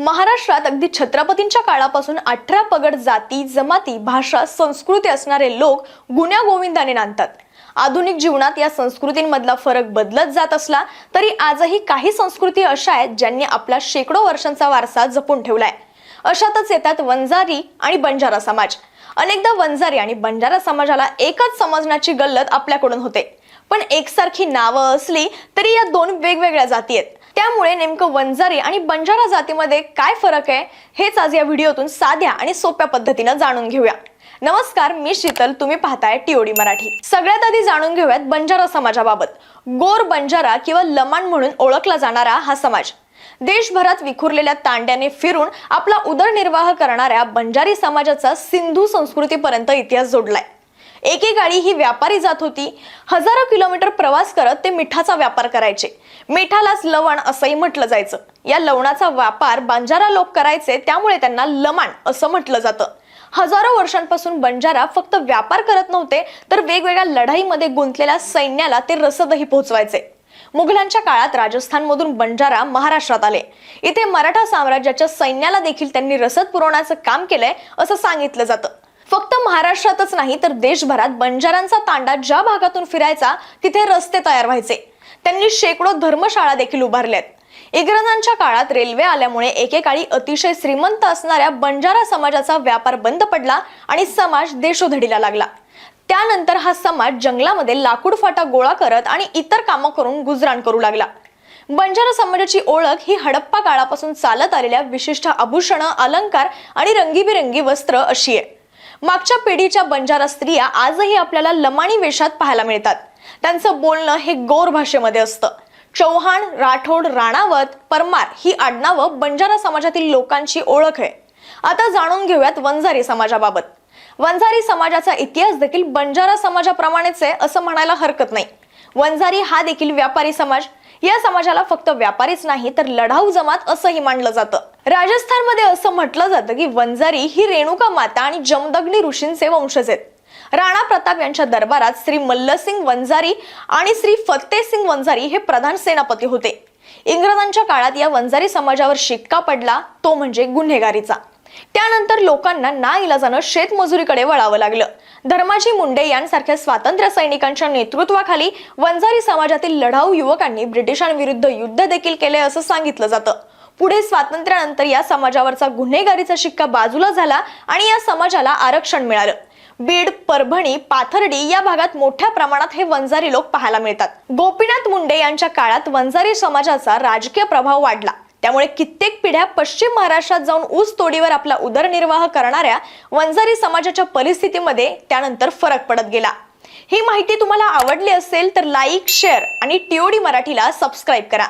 महाराष्ट्रात अगदी छत्रपतींच्या काळापासून अठरा पगड जाती जमाती भाषा संस्कृती असणारे लोक गुन्ह्या गोविंदाने नांदतात. आधुनिक जीवनात या संस्कृतींमधला फरक बदलत जात असला तरी आजही काही संस्कृती अशा आहेत ज्यांनी आपला शेकडो वर्षांचा वारसा जपून ठेवलाय. अशातच येतात वंजारी आणि बंजारा समाज. अनेकदा वंजारी आणि बंजारा समाजाला एकच समजण्याची गल्लत आपल्याकडून होते. पण एकसारखी नावं असली तरी या दोन वेगवेगळ्या जाती आहेत. त्यामुळे नेमकं वंजारी आणि बंजारा जातीमध्ये काय फरक आहे हेच आज या व्हिडिओतून साध्या आणि सोप्या पद्धतीनं जाणून घेऊया. नमस्कार मी शीतल तुम्ही पाहताय टीओडी मराठी. सगळ्यात आधी जाणून घेऊयात बंजारा समाजाबाबत. गोर बंजारा किंवा लमाण म्हणून ओळखला जाणारा हा समाज. देशभरात विखुरलेल्या तांड्याने फिरून आपला उदरनिर्वाह करणाऱ्या बंजारी समाजाचा सिंधू संस्कृतीपर्यंत इतिहास जोडलाय. एकेकाळी ही व्यापारी जात होती. हजारो किलोमीटर प्रवास करत ते मिठाचा व्यापार करायचे. मिठालाच लवण असंही म्हटलं जायचं. या लवणाचा व्यापार बंजारा लोक करायचे त्यामुळे त्यांना लमाण असं म्हटलं जातं. हजारो वर्षांपासून बंजारा फक्त व्यापार करत नव्हते तर वेगवेगळ्या लढाईमध्ये गुंतलेल्या सैन्याला ते रसदही पोहोचवायचे. मुघलांच्या काळात राजस्थानमधून बंजारा महाराष्ट्रात आले. इथे मराठा साम्राज्याच्या सैन्याला देखील त्यांनी रसद पुरवण्याचं काम केलंय असं सांगितलं जातं. फक्त महाराष्ट्रातच नाही तर देशभरात बंजारांचा तांडा ज्या भागातून फिरायचा तिथे रस्ते तयार व्हायचे. त्यांनी शेकडो धर्मशाळा देखील उभारल्यात. इंग्रजांच्या काळात रेल्वे आल्यामुळे एकेकाळी अतिशय श्रीमंत असणाऱ्या बंजारा समाजाचा व्यापार बंद पडला आणि समाज देशोधडीला लागला. त्यानंतर हा समाज जंगलामध्ये लाकूड फाटा गोळा करत आणि इतर कामं करून गुजराण करू लागला. बंजारा समाजाची ओळख ही हडप्पा काळापासून चालत आलेल्या विशिष्ट आभूषणं अलंकार आणि रंगीबिरंगी वस्त्र अशी आहे. मागच्या पिढीच्या बंजारा स्त्रिया आजही आपल्याला लमाणी वेशात पाहायला मिळतात. त्यांचं बोलणं हे गोर भाषेमध्ये असतं. चौहान राठोड राणावत परमार ही आडनावं बंजारा समाजातील लोकांची ओळख आहे. आता जाणून घेऊयात वंजारी समाजाबाबत. वंजारी समाजाचा इतिहास देखील बंजारा समाजाप्रमाणेच आहे असं म्हणायला हरकत नाही. वंजारी हा देखील व्यापारी समाज. या समाजाला फक्त व्यापारीच नाही तर लढाऊ जमात असंही मानलं जातं. राजस्थानमध्ये असं म्हटलं जातं की वंजारी ही रेणुका माता आणि जमदग्नी ऋषींचे वंशज आहेत. राणा प्रताप यांच्या दरबारात श्री मल्लसिंग वंजारी आणि श्री फत्तेसिंग वंजारी हे प्रधान सेनापती होते. इंग्रजांच्या काळात या वंजारी समाजावर शिक्का पडला तो म्हणजे गुन्हेगारीचा. त्यानंतर लोकांना ना इलाजानं शेतमजुरीकडे वळावं लागलं. धर्माजी मुंडे यांसारख्या स्वातंत्र्य सैनिकांच्या नेतृत्वाखाली वंजारी समाजातील लढाऊ युवकांनी ब्रिटिशांविरुद्ध युद्ध देखील केले असं सांगितलं जातं. पुढे स्वातंत्र्यानंतर या समाजावरचा गुन्हेगारीचा शिक्का बाजूला झाला आणि या समाजाला आरक्षण मिळालं. बीड परभणी पाथर्डी या भागात मोठ्या प्रमाणात हे वंजारी लोक पाहायला मिळतात. गोपीनाथ मुंडे यांच्या काळात वंजारी समाजाचा राजकीय प्रभाव वाढला. त्यामुळे कित्येक पिढ्या पश्चिम महाराष्ट्रात जाऊन ऊस तोडीवर आपला उदरनिर्वाह करणाऱ्या वंजारी समाजाच्या परिस्थितीमध्ये त्यानंतर फरक पडत गेला. ही माहिती तुम्हाला आवडली असेल तर लाईक शेअर आणि टीओडी मराठीला सबस्क्राईब करा.